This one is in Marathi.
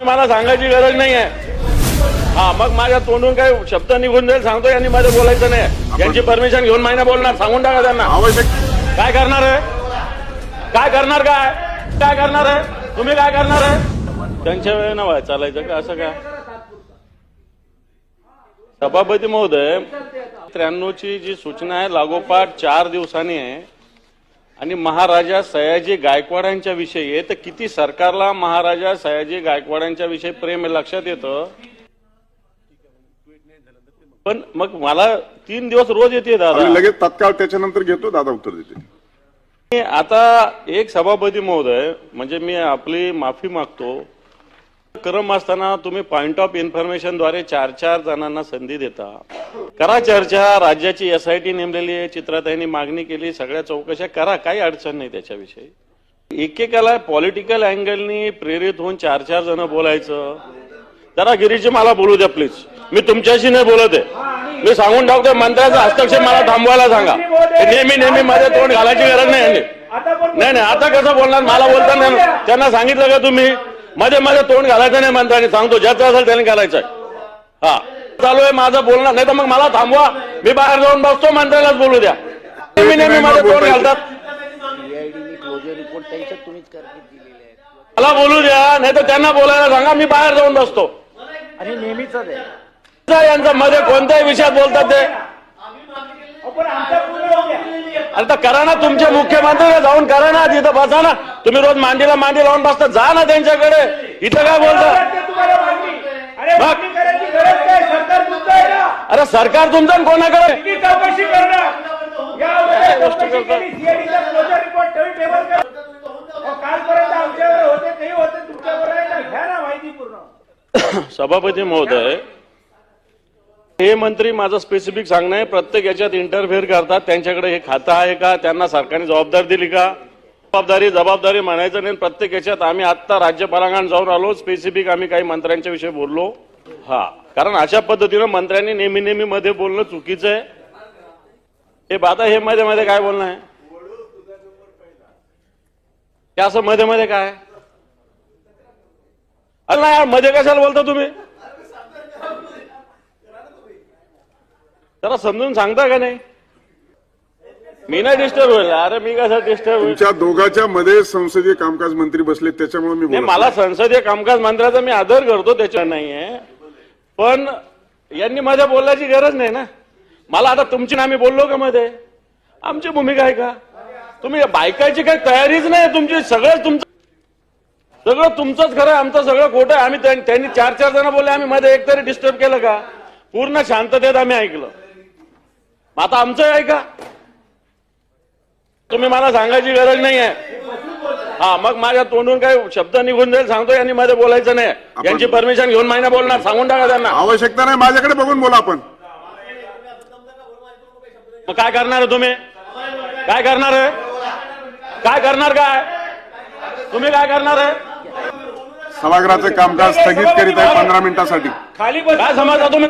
मला सांगायची गरज नाही आहे हा मग माझ्या तोंडून काय शब्द निघून जाईल सांगतो यांनी माझं बोलायचं नाही. यांची परमिशन घेऊन महिना बोलणार सांगून टाका त्यांना. काय करणार आहे? काय करणार काय? काय करणार आहे? तुम्ही काय करणार आहे? त्यांच्या वेळेनं व्हाय चालायचं का? असं काय सभापती महोदय त्र्याण्णवची जी सूचना आहे लागोपाठ चार दिवसांनी आहे. आणि महाराजा सयाजी गायकवाडांच्या विषयी आहे. तर किती सरकारला महाराजा सयाजी गायकवाडांच्या विषयी प्रेम आहे लक्षात येतं? पण मग मला तीन दिवस रोज येते दादा. लगेच तत्काळ त्याच्यानंतर घेतो दादा उत्तर देते. आता एक सभापती महोदय म्हणजे मी आपली माफी मागतो. क्रम असताना तुम्ही पॉइंट ऑफ इन्फॉर्मेशनद्वारे चार चार जणांना संधी देता. करा चर्चा राज्याची एसआयटी नेमलेली आहे चित्राताईंनी मागणी केली सगळ्या चौकशा करा काही अडचण नाही त्याच्याविषयी. एकेकाला पॉलिटिकल अँगलनी प्रेरित होऊन चार चार जण बोलायचं. जरा गिरीजी मला बोलू द्या प्लीज मी तुमच्याशी नाही बोलत आहे. मी सांगून टाकतोय मंत्र्याचा हस्तक्षेप मला थांबवायला सांगा. नेहमी नेहमी मध्ये तोंड घालायची गरज नाही नाही नाही आता कसं बोलणार? मला बोलताना त्यांना सांगितलं का तुम्ही? मध्ये मध्ये तोंड घालायचं नाही मंत्र्यांनी. सांगतो ज्याचं असेल त्याने घालायचंय हा. चालू आहे माझं बोलणं. नाही तर मग मला थांबवा. मी बाहेर जाऊन बसतो मंत्र्यालाच बोलू द्या. नेहमी नेहमी मध्ये तोंड घालतात. मला बोलू द्या नाही तर त्यांना बोलायला सांगा मी बाहेर जाऊन बसतो. आणि नेहमीच यांचं मध्ये कोणत्याही विषयात बोलतात ते? आता करा ना तुमचे मुख्यमंत्री जाऊन करा ना तिथं बसा ना. तुम्ही रोज मांडीला मांडी लावून बसता जा ना त्यांच्याकडे. इथं काय बोलता? अरे बघ. मागणी करायची गरज काय सरकार तुमचं आहे ना. अरे सरकार तुमचं आणि कोणाकडे? चौकशी सभापती महोदय हे मंत्री माझं स्पेसिफिक सांगणं आहे. प्रत्येक याच्यात इंटरफेअर करतात. त्यांच्याकडे हे खातं आहे का? त्यांना सरकारने जबाबदारी दिली का? जबाबदारी जबाबदारी म्हणायचं नाही. प्रत्येक याच्यात आम्ही आत्ता राज्यपालांकडे जाऊन आलो. स्पेसिफिक आम्ही काही मंत्र्यांच्या विषयी बोललो. हा. कारण अशा पद्धतीनं मंत्र्यांनी नेहमी नेहमी मध्ये बोलणं चुकीचं आहे. हे बाधा हे मध्ये मध्ये काय बोलणं आहे? हे असं मध्ये मध्ये काय? अरे नाही यारमध्ये कशाला बोलता तुम्ही? जरा समजून सांगता का नाही? मी नाही डिस्टर्ब होईल. अरे मी कसं डिस्टर्ब होईल? तुमच्या दोघांच्या मध्ये संसदीय कामकाज मंत्री बसले त्याच्यामुळे मी मला संसदीय कामकाज मंत्र्याचा मी आदर करतो त्याच्या नाहीये पण यांनी मध्ये बोलायची गरज नाही ना. मला आता तुमची ना आम्ही बोललो का मध्ये? आमची भूमिका आहे का? तुम्ही बायकाची काही तयारीच नाही तुमची सगळं तुमचं सगळं तुमचंच खरं आहे, आमचं सगळं खोटं आहे. आम्ही त्यां- त्यांनी चार चार जण बोलले आम्ही मध्ये एकतरी डिस्टर्ब केलं का? पूर्ण शांततेत आम्ही ऐकलं. आता आमचं आहे का? तुम्ही मला सांगायची गरज नाही आहे हा मग माझ्या तोंडून काय शब्द निघून जाईल सांगतो यांनी मध्ये बोलायचं नाही. यांची परमिशन घेऊन महिना बोलणार सांगून टाका त्यांना. आवश्यकता नाही माझ्याकडे बघून बोला आपण. मग काय करणार आहे तुम्ही? काय करणार आहे? काय करणार काय? तुम्ही काय करणार आहे? सभागृहाचे कामकाज स्थगित करीत आहे पंधरा मिनिटासाठी. खाली काय समजता तुम्ही